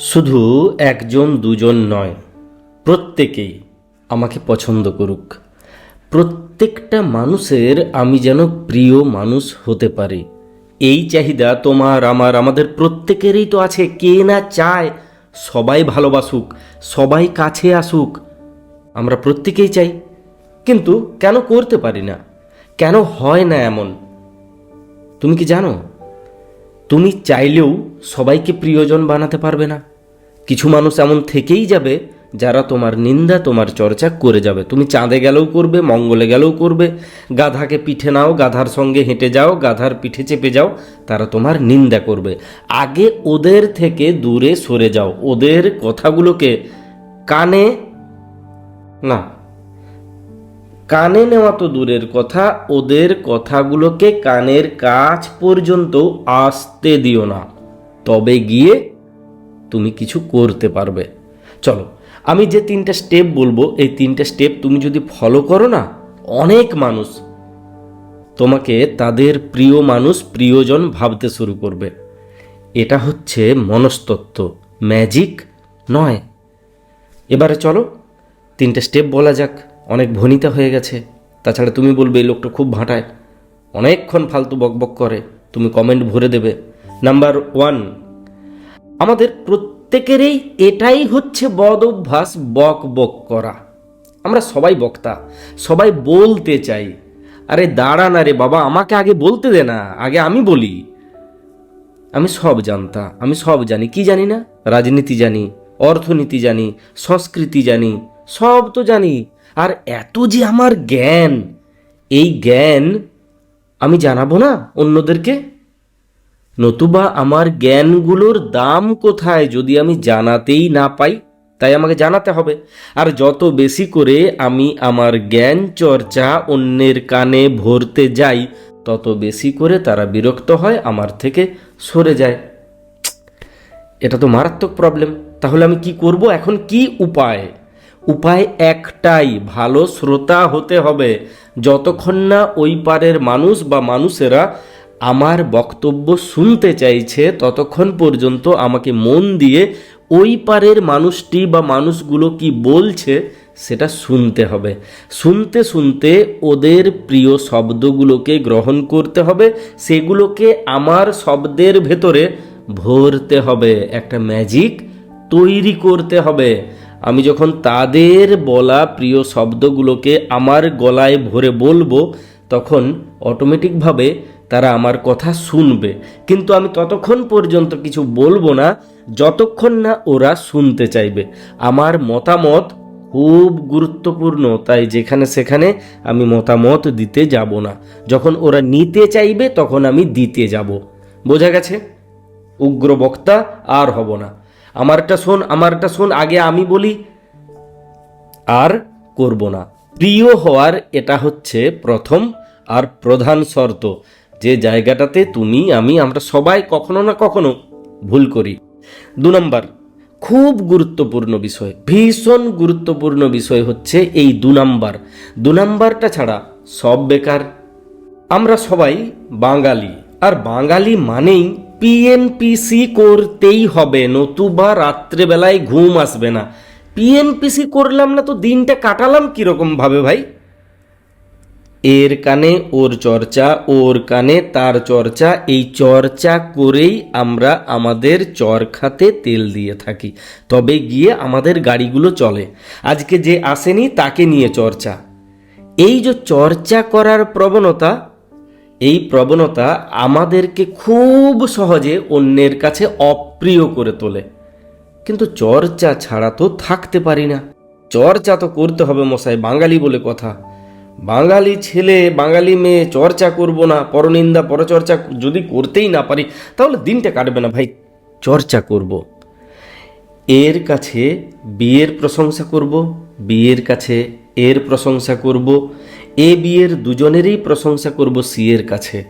শুধু একজন, দুজন নয়, প্রত্যেকেই আমাকে পছন্দ করুক। প্রত্যেকটা মানুষের আমি যেন প্রিয় মানুষ হতে পারি। এই চাহিদা তোমার, আমার, আমাদের প্রত্যেকেরই তো আছে। কে না চায়, সবাই ভালোবাসুক, সবাই কাছে আসুক। আমরা প্রত্যেকেই চাই, কিন্তু কেন করতে পারি না? কেন হয় না এমন? তুমি কি জানো? তুমি চাইলেও সবাইকে প্রিয়জন বানাতে পারবে না। কিছু মানুষ এমন থেকেই যাবে যারা তোমার নিন্দা, তোমার চর্চা করে যাবে। তুমি চাঁদে গেলেও করবে, মঙ্গলে গেলেও করবে। গাধাকে পিঠে নাও, গাধার সঙ্গে হেঁটে যাও, গাধার পিঠে চেপে যাও, তারা তোমার নিন্দা করবে। আগে ওদের থেকে দূরে সরে যাও। ওদের কথাগুলোকে কানে না। কানে নেওয়া তো দূরের কথা, ওদের কথাগুলোকে কানের কাছ পর্যন্ত আসতে দিও না। তবে গিয়ে তুমি কিছু করতে পারবে। চলো, আমি যে তিনটা স্টেপ বলব, এই তিনটা স্টেপ তুমি যদি ফলো করো না, অনেক মানুষ তোমাকে তাদের প্রিয় মানুষ, প্রিয়জন ভাবতে শুরু করবে। এটা হচ্ছে মনস্তত্ত্ব ম্যাজিক নয়। এবারে চলো, তিনটে স্টেপ বলা যাক। অনেক ভনিতা হয়ে গেছে। তাছাড়া তুমি বলবে, এই লোকটা খুব ভাঁটায়। অনেকক্ষণ ফালতু বকবক করে। তুমি কমেন্ট ভরে দেবে। নাম্বার ওয়ান আমাদের প্রত্যেকেরই এটাই হচ্ছে বদ অভ্যাস বক বক করা। আমরা সবাই বক্তা, সবাই বলতে চাই। আরে দাঁড়া না রে বাবা, আমাকে আগে বলতে দে না, আগে আমি বলি। আমি সব জানতা, আমি সব জানি। কি জানি না? রাজনীতি জানি, অর্থনীতি জানি, সংস্কৃতি জানি, সব তো জানি। আর এত যে আমার জ্ঞান, এই জ্ঞান আমি জানাব না অন্যদেরকে? নতুবা আমার জ্ঞানগুলোর দাম কোথায় যদি আমি জানাতেই না পাই? তাই আমাকে জানাতে হবে। আর যত বেশি করে আমি আমার জ্ঞান চর্চা অন্যের কানে ভরতে যাই, তত বেশি করে তারা বিরক্ত হয়, আমার থেকে সরে যায়। এটা তো মারাত্মক প্রবলেম তাহলে আমি কি করব? এখন কি উপায়? উপায় একটাই, ভালো শ্রোতা হতে হবে। যতক্ষণ না ওই পারের মানুষ বা মানুষেরা আমার বক্তব্য শুনতে চাইছে, ততক্ষণ পর্যন্ত আমাকে মন দিয়ে ওই পারের মানুষটি বা মানুষগুলো কি বলছে, সেটা শুনতে হবে। শুনতে শুনতে ওদের প্রিয় শব্দগুলোকে গ্রহণ করতে হবে। সেগুলোকে আমার শব্দের ভেতরে ভরতে হবে। একটা ম্যাজিক তৈরি করতে হবে। আমি যখন তাদের বলা প্রিয় শব্দগুলোকে আমার গলায় ভরে বলব, তখন অটোমেটিকভাবে তারা আমার কথা শুনবে। কিন্তু আমি ততক্ষণ পর্যন্ত কিছু বলব না, যতক্ষণ না ওরা শুনতে চাইবে। আমার মতামত খুব গুরুত্বপূর্ণ, তাই যেখানে সেখানে আমি মতামত দিতে যাব না। যখন ওরা নিতে চাইবে, তখন আমি দিতে যাব। বোঝা গেছে? উগ্র বক্তা আর হব না। আমারটা শোন আমারটা শোন, আগে আমি বলি, আর করব না। প্রিয় হওয়ার এটা হচ্ছে প্রথম আর প্রধান শর্ত। যে জায়গাটাতে তুমি, আমি, আমরা সবাই কখনো না কখনো ভুল করি। দু নম্বর, খুব গুরুত্বপূর্ণ বিষয়, ভীষণ গুরুত্বপূর্ণ বিষয় হচ্ছে এই দু নম্বর। দু নম্বরটা ছাড়া সব বেকার। আমরা সবাই বাঙালি, আর বাঙালি মানেই পিএনপিসি করতেই হবে। নতুবা রাত্রেবেলায় ঘুম আসবে না। পিএনপিসি করলাম না তো দিনটা কাটালাম কীরকম ভাবে ভাই? এর কানে ওর চর্চা, ওর কানে তার চর্চা, এই চর্চা করেই আমরা আমাদের চরখাতে তেল দিয়ে থাকি। তবে গিয়ে আমাদের গাড়িগুলো চলে। আজকে যে আসেনি তাকে নিয়ে চর্চা। এই যে চর্চা করার প্রবণতা এই প্রবণতা আমাদেরকে খুব সহজে অন্যের কাছে অপ্রিয় করে তোলে। কিন্তু চর্চা ছাড়া তো থাকতে পারি না। চর্চা তো করতে হবে মশাই, বাঙালি বলে কথা। বাঙালি ছেলে, বাঙালি মেয়ে, চর্চা করব না, পরনিন্দা, পরচর্চা যদি করতেই না পারি, তাহলে দিনটা কাটবে না ভাই। চর্চা করব। এর কাছে বিয়ের প্রশংসা করব, বিয়ের কাছে এর প্রশংসা করব। এ বিয়ের দুজনেরই প্রশংসা করব সি এর কাছে।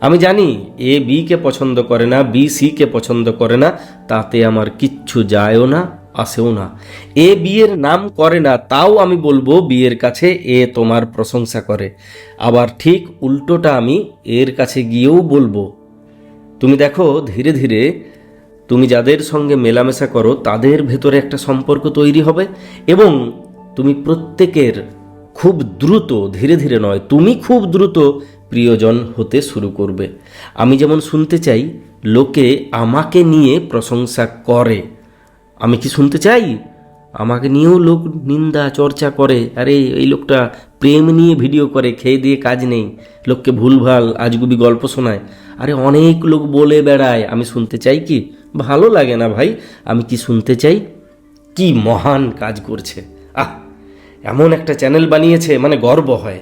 আমি জানি এ বি কে পছন্দ করে না, বি সি কে পছন্দ করে না, তাতে আমার কিচ্ছু যায়ও না, আসেও না। এ বিয়ের নাম করে না, তাও আমি বলব বিয়ের কাছে এ তোমার প্রশংসা করে। আবার ঠিক উল্টোটা আমি এর কাছে গিয়েও বলব। তুমি দেখো, ধীরে ধীরে তুমি যাদের সঙ্গে মেলামেশা করো, তাদের ভেতরে একটা সম্পর্ক তৈরি হবে এবং তুমি প্রত্যেকের খুব দ্রুত, ধীরে ধীরে নয়, তুমি খুব দ্রুত প্রিয়জন হতে শুরু করবে। আমি যেমন শুনতে চাই, লোকে আমাকে নিয়ে প্রশংসা করে। আমি কি শুনতে চাই? আমাকে নিয়েও লোক নিন্দা, চর্চা করে। আরে, এই লোকটা প্রেম নিয়ে ভিডিও করে, খেয়ে দিয়ে কাজ নেই। লোককে ভুলভাল, আজগুবি গল্প শোনায়। আরে, অনেক লোক বলে বেড়ায়। আমি শুনতে চাই কি? ভালো লাগে না ভাই। আমি কি শুনতে চাই? কি মহান কাজ করছে। আহ! এমন একটা চ্যানেল বানিয়েছে মানে গর্ব হয়।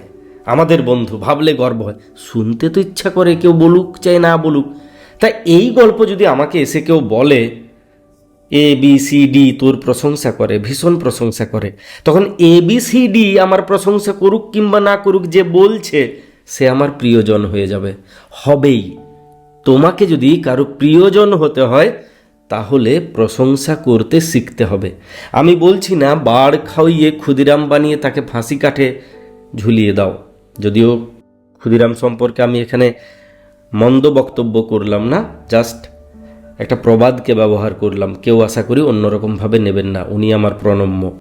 আমাদের বন্ধু, ভাবলে গর্ব হয়। শুনতে তো ইচ্ছা করে, কেউ বলুক, চাই না বলুক। তা এই গল্প যদি আমাকে এসে কেউ বলে এ বি সি ডি তোর প্রশংসা করে, ভীষণ প্রশংসা করে, তখন এ বি সি ডি আমার প্রশংসা করুক কিংবা না করুক, যে বলছে, সে আমার প্রিয়জন হয়ে যাবে। হবেই। তোমাকে যদি কারও প্রিয়জন হতে হয় তাহলে প্রশংসা করতে শিখতে হবে। আমি বলছি না, বাড় খাওয়িয়ে ক্ষুদিরাম বানিয়ে তাকে ফাঁসি কাঠে ঝুলিয়ে দাও। যদিও ক্ষুদিরাম সম্পর্কে আমি এখানে মন্দ বক্তব্য করলাম না, জাস্ট একটা প্রবাদকে ব্যবহার করলাম। কেউ আশা করি অন্যরকমভাবে নেবেন না, উনি আমার প্রণম্য।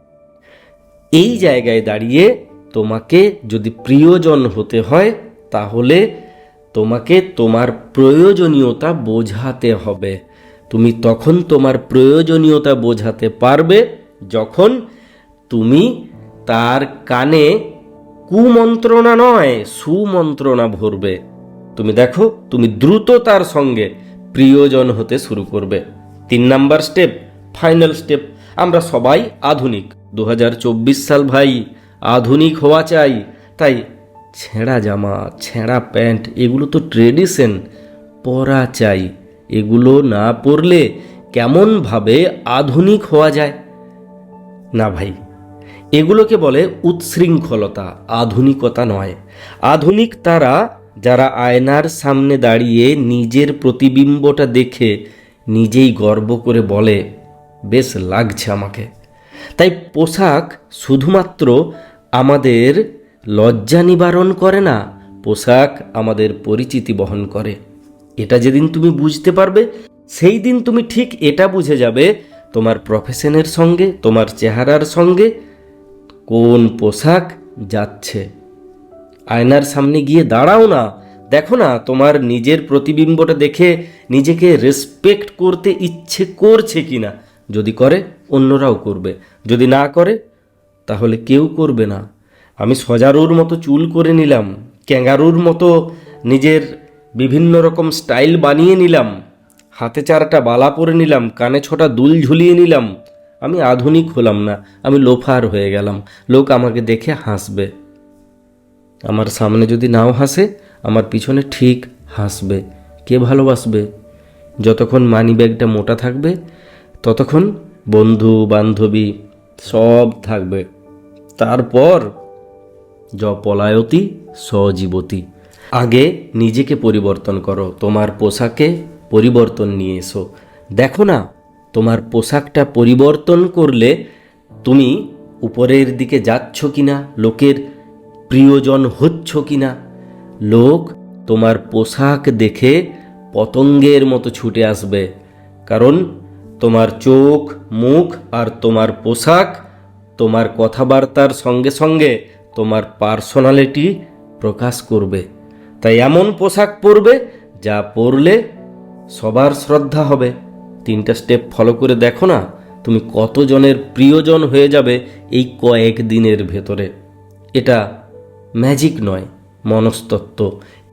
এই জায়গায় দাঁড়িয়ে তোমাকে যদি প্রিয়জন হতে হয়, তাহলে তোমাকে তোমার প্রয়োজনীয়তা বোঝাতে হবে। তুমি তখন তোমার প্রয়োজনীয়তা বোঝাতে পারবে যখন তুমি তার কানে কুমন্ত্রণা নয়, সুমন্ত্রণা ভরবে। তুমি দেখো, তুমি দ্রুত তার সঙ্গে প্রিয়জন হতে শুরু করবে। তিন নাম্বার স্টেপ, ফাইনাল স্টেপ, আমরা সবাই আধুনিক। দু হাজার চব্বিশ সাল ভাই, আধুনিক হওয়া চাই। তাই ছেঁড়া জামা, ছেঁড়া প্যান্ট, এগুলো তো ট্রেডিশন, পরা চাই। এগুলো না পরলে কেমনভাবে আধুনিক হওয়া যায়? না ভাই, এগুলোকে বলে উচ্ছৃঙ্খলতা আধুনিকতা নয়। আধুনিক তারা যারা আয়নার সামনে দাঁড়িয়ে নিজের প্রতিবিম্বটা দেখে নিজেই গর্ব করে বলে, বেশ লাগছে আমাকে। তাই পোশাক শুধুমাত্র আমাদের লজ্জা নিবারণ করে না, পোশাক আমাদের পরিচিতি বহন করে। এটা যেদিন তুমি বুঝতে পারবে, সেই দিন তুমি ঠিক এটা বুঝে যাবে তোমার প্রফেশনের সঙ্গে, তোমার চেহারার সঙ্গে কোন পোশাক যাচ্ছে। আয়নার সামনে গিয়ে দাঁড়াও না। দেখো না, তোমার নিজের প্রতিবিম্বটা দেখে নিজেকে রেসপেক্ট করতে ইচ্ছে করছে কি না যদি করে, অন্যরাও করবে। যদি না করে, তাহলে কেউ করবে না। আমি সজারুর মতো চুল করে নিলাম, ক্যাঙ্গারুর মতো নিজের বিভিন্ন রকম স্টাইল বানিয়ে নিলাম। হাতে চারটা বালা পরে নিলাম, কানে ছোটা দুল ঝুলিয়ে নিলাম। আমি আধুনিক হলাম না, আমি লোফার হয়ে গেলাম। লোক আমাকে দেখে হাসবে। আমার সামনে যদি নাও হাসে, আমার পিছনে ঠিক হাসবে। কে ভালোবাসবে? যতক্ষণ মানি ব্যাগটা মোটা থাকবে, ততক্ষণ বন্ধু, বান্ধবী সব থাকবে। তারপর য পলায়তি সজীবতী। আগে নিজেকে পরিবর্তন করো, তোমার পোশাকে পরিবর্তন নিয়ে এসো। দেখো না, তোমার পোশাকটা পরিবর্তন করলে তুমি উপরের দিকে যাচ্ছ কি না লোকের প্রিয়জন হচ্ছ কি না লোক তোমার পোশাক দেখে পতঙ্গের মতো ছুটে আসবে, কারণ তোমার চোখ, মুখ আর তোমার পোশাক, তোমার কথাবার্তার সঙ্গে সঙ্গে তোমার পার্সোনালিটি প্রকাশ করবে। তাই এমন পোশাক পরবে যা পরলে সবার শ্রদ্ধা হবে। তিনটা স্টেপ ফলো করে দেখো না, তুমি কতজনের প্রিয়জন হয়ে যাবে এই কয়েক দিনের ভেতরে। এটা ম্যাজিক নয়, মনস্তত্ত্ব।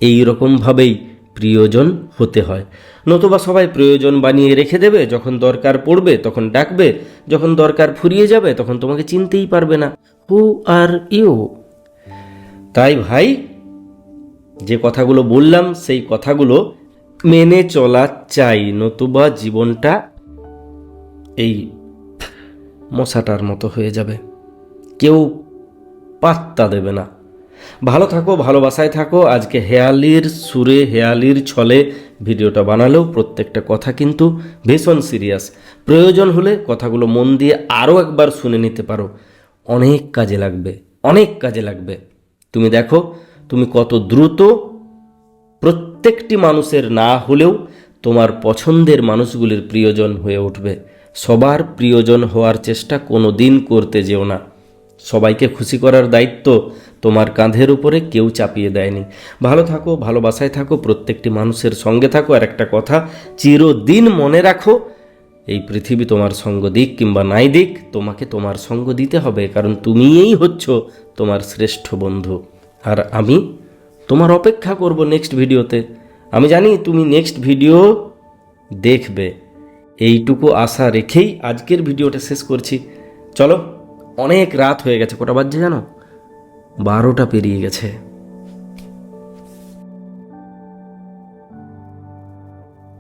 এই রকমভাবেই প্রিয়জন হতে হয়। নতুবা সবাই প্রয়োজন বানিয়ে রেখে দেবে, যখন দরকার পড়বে তখন ডাকবে, যখন দরকার ফুরিয়ে যাবে তখন তোমাকে চিনতেই পারবে না। হু আর ইউ তাই ভাই যে কথাগুলো বললাম, সেই কথাগুলো মেনে চলা চাই। নতুবা জীবনটা এই মশাটার মতো হয়ে যাবে। কেউ পাত্তা দেবে না। ভালো থাকো, ভালোবাসায় থাকো। আজকে হেয়ালির সুরে, হেয়ালির ছলে ভিডিওটা বানালেও প্রত্যেকটা কথা কিন্তু ভীষণ সিরিয়াস। প্রয়োজন হলে কথাগুলো মন দিয়ে আরও একবার শুনে নিতে পারো। অনেক কাজে লাগবে, অনেক কাজে লাগবে। তুমি দেখো তুমি কত দ্রুত প্রত্যেকটি মানুষের না হলেও তোমার পছন্দের মানুষগুলির প্রিয়জন হয়ে উঠবে। সবার প্রিয়জন হওয়ার চেষ্টা কোনো দিন করতে যেও না। সবাইকে খুশি করার দায়িত্ব তোমার কাঁধের উপরে কেউ চাপিয়ে দেয়নি। ভালো থাকো, ভালোবাসায় থাকো, প্রত্যেকটি মানুষের সঙ্গে থাকো। আর একটা কথা, চিরদিন মনে রাখো, এই পৃথিবী তোমার সঙ্গ দিক কিংবা নাই দিক, তোমাকে তোমার সঙ্গ দিতে হবে। কারণ তুমিই হচ্ছ তোমার শ্রেষ্ঠ বন্ধু। আর আমি তোমার অপেক্ষা করব নেক্সট ভিডিওতে। আমি জানি তুমি নেক্সট ভিডিও দেখবে। এইটুকু আশা রেখেই আজকের ভিডিওটা শেষ করছি। চলো, অনেক রাত হয়ে গেছে, কটা বাজছে জানো? বারোটা পেরিয়ে গেছে।